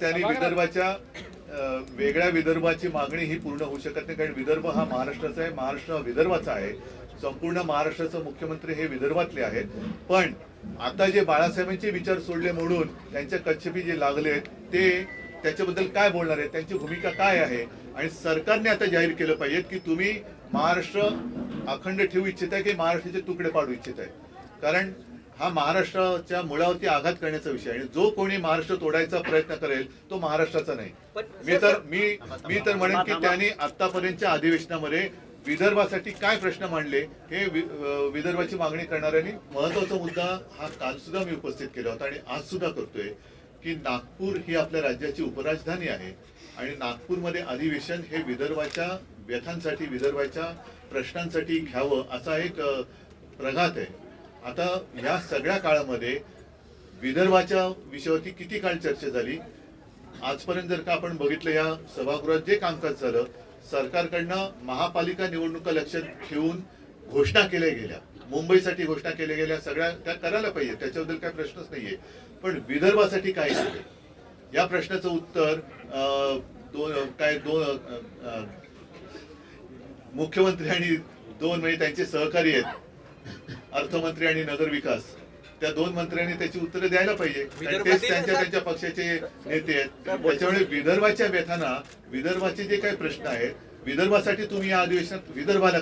त्यांनी विदर्भाच्या वेगळ्या विदर्भाची मागणी ही पूर्ण होऊ शकत नाही. कारण विदर्भ हा महाराष्ट्राचा आहे महाराष्ट्र हा विदर्भाचा आहे. संपूर्ण महाराष्ट्राचे मुख्यमंत्री हे विदर्भातले आहेत. पण आता जे बाळासाहेबांचे विचार सोडले म्हणून त्यांच्या कच्छपी जे लागले ते त्याच्याबद्दल काय बोलणार आहे त्यांची भूमिका काय आहे? आणि सरकारने आता जाहीर केलं पाहिजे की तुम्ही महाराष्ट्र अखंड ठेवू इच्छित आहे की महाराष्ट्राचे तुकडे पाडू इच्छित आहे कारण हा महाराष्ट्राच्या मुळावरती आघात करण्याचा विषय आणि जो कोणी महाराष्ट्र तोडायचा प्रयत्न करेल तो महाराष्ट्राचा नाही. मी तर मी मी तर म्हणेन की त्यांनी आतापर्यंतच्या अधिवेशनामध्ये विदर्भासाठी काय प्रश्न मांडले हे विदर्भाची मागणी करणाऱ्यांनी महत्त्वाचा मुद्दा हा काल सुद्धा मी उपस्थित केला होता आणि आज सुद्धा करतोय की नागपूर ही आपल्या राज्याची उपराजधानी आहे. आणि नागपूरमध्ये अधिवेशन हे विदर्भाच्या व्यथांसाठी विदर्भाच्या प्रश्नांसाठी घ्यावं असा एक प्रघात आहे. आता या सगळ्या काळामध्ये विदर्भाच्या विषयावरती किती काळ चर्चा झाली? आजपर्यंत जर का आपण बघितलं या सभागृहात जे कामकाज झालं सरकारकडनं महापालिका निवडणुका लक्षात ठेवून घोषणा केल्या गेल्या. मुंबईसाठी घोषणा केल्या गेल्या सगळ्या त्या करायला पाहिजे त्याच्याबद्दल काही प्रश्नच नाहीये. पण विदर्भासाठी काय केलं या प्रश्नाचं उत्तर अं, दोन काय दोन मुख्यमंत्री आणि दोन म्हणजे त्यांचे सहकारी आहेत. अर्थमंत्री आणि नगर विकास त्या दोन मंत्र्यांनी त्याची उत्तरं द्यायला पाहिजे. तेच त्यांच्या त्यांच्या पक्षाचे नेते आहेत. त्याच्यामुळे विदर्भाच्या व्यथांना विदर्भाचे जे काही प्रश्न आहेत विदर्भासाठी तुम्ही या अधिवेशनात विदर्भाला